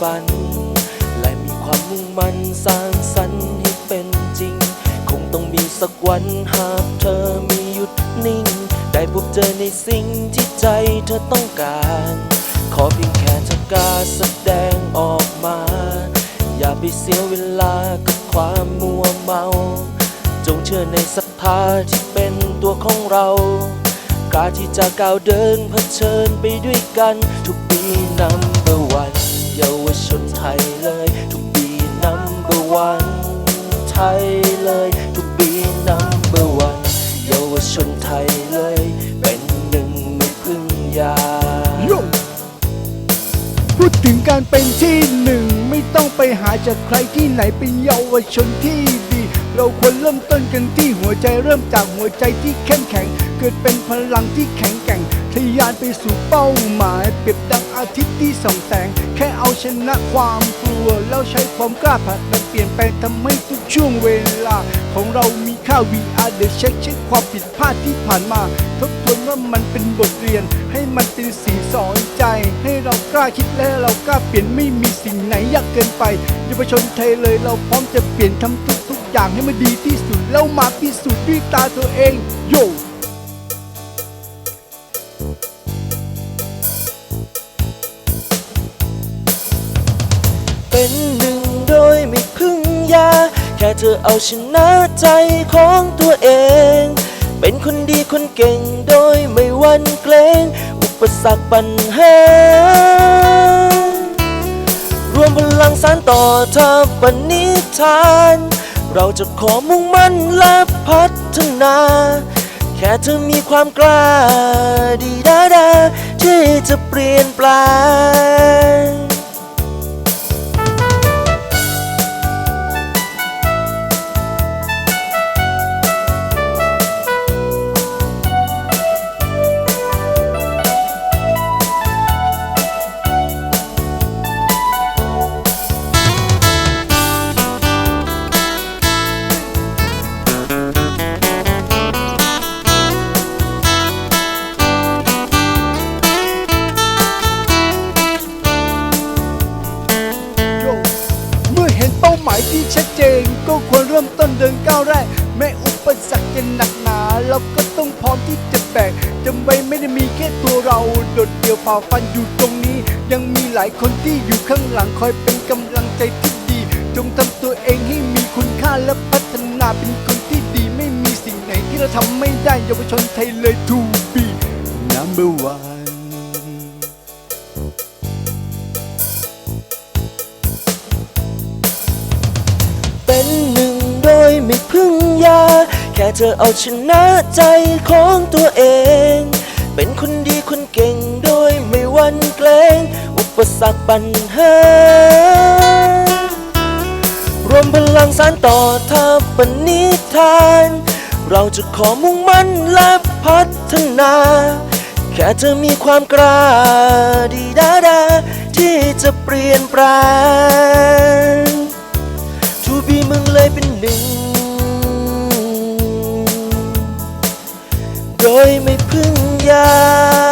ฝัน และมีความมุ่งมั่นสร้างสรรค์ให้เป็นจริง คงต้องมีสักวันหากเธอมีหยุดนิ่ง ได้พบเจอในสิ่งที่ใจเธอต้องการ ขอเพียงแค่เธอกล้าแสดงออกมา อย่าไปเสียเวลากับความมัวเมา จงเชื่อในศรัทธาที่เป็นตัวของเรากล้าที่จะก้าวเดินเผชิญไปด้วยกันทุกปีนำ เยาวชนไทยเลย ทุกปีนัมเบอร์วันไทยเลย ทุกปีนัมเบอร์วันเยาวชนไทยเลย เป็นหนึ่งไม่พึ่งยา โยพูดถึงการเป็นที่หนึ่งไม่ต้องไปหาจากใครที่ไหนเป็นเยาวชนที่ดี เราควรเริ่มต้นกันที่หัวใจเริ่มจากหัวใจที่เข้มแข็ง เกิดเป็นพลังที่แข็งแกร่ง ทะยานไปสู่เป้าหมาย เปรียบดังอาทิตย์ที่ส่องแสง แค่เอาชนะความกลัว แล้วใช้ความกล้าผลักดันเปลี่ยนแปลงทำให้ทุกช่วงเวลา ของเรามีค่า VR เดี๋ยวเช็คเช็คความผิดพลาดที่ผ่านมา ทบทวนว่ามันเป็นบทเรียน ให้มันเป็นสีสอนใจ ให้เรากล้าคิดและเรากล้าเปลี่ยนไม่มีสิ่งไหนยากเกินไปเยาวชนไทยเลยเราพร้อมจะเปลี่ยนทำทุกทุกๆอย่างให้มันดีที่สุดแล้วมาพิสูจน์ด้วยตาตัวเองโย นหนึ่งโดยไม่พึ่งยา แค่เธอเอาชนะใจของตัวเอง เป็นคนดีคนเก่งโดยไม่หวันเกรงอุปสรรคปัญหารวมพลังสานต่อเธอปณิธาน เราจะขอมุ่งมั่นและพัฒนา แค่เธอมีความกล้าดีดาดาที่จะเปลี่ยนแปลง เริ่มต้นเดินก้าวแรกแม้อุปสรรคจะหนักหนา เราก็ต้องพร้อมที่จะแบกจำไว้ไม่ได้มีแค่ตัวเราโดดเดี่ยวฝ่าฟันอยู่ตรงนี้ ยังมีหลายคนที่อยู่ข้างหลังคอยเป็นกำลังใจที่ดี จงทำตัวเองให้มีคุณค่าและพัฒนาเป็นคนที่ดีไม่มีสิ่งไหนที่เราทำไม่ได้เยาวชนไทยเลย to be number one ไม่พึ่งยา แค่เธอเอาชนะใจของตัวเอง เป็นคนดีคนเก่งโดยไม่วันเกรงอุปสรรคปัญหารวมพลังสานต่อทัพปณิธาน เราจะขอมุ่งมั่นและพัฒนา แค่เธอมีความกล้าดีดาดาที่จะเปลี่ยนแปลง โดยไม่พึ่งยา